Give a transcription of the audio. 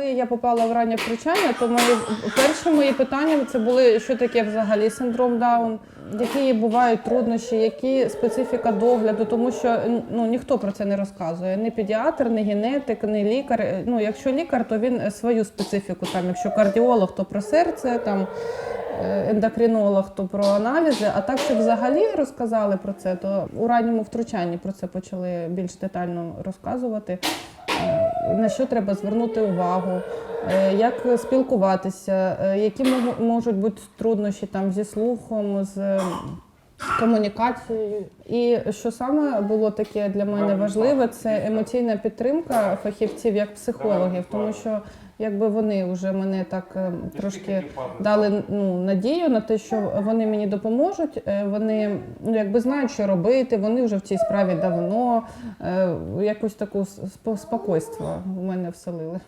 Коли я попала в раннє втручання, то мої перші мої питання це були, що таке взагалі синдром Даун, які бувають труднощі, які специфіка догляду, тому що ну ніхто про це не розказує. Ні педіатр, ні генетик, ні лікар. Ну, якщо лікар, то він свою специфіку. Там, якщо кардіолог, то про серце, там е, ендокринолог, то про аналізи. А так, щоб взагалі розказали про це, то у ранньому втручанні про це почали більш детально розказувати. На що треба звернути увагу, е, як спілкуватися, е, які можуть бути труднощі там зі слухом, з комунікацією. І що саме було таке для мене важливе, це емоційна підтримка фахівців як психологів, тому що якби вони вже мене так е, трошки дали ну, надію на те, що вони мені допоможуть. е, Вони ну, якби знають, що робити, вони вже в цій справі давно. е, Якось таку спокойство в мене вселили.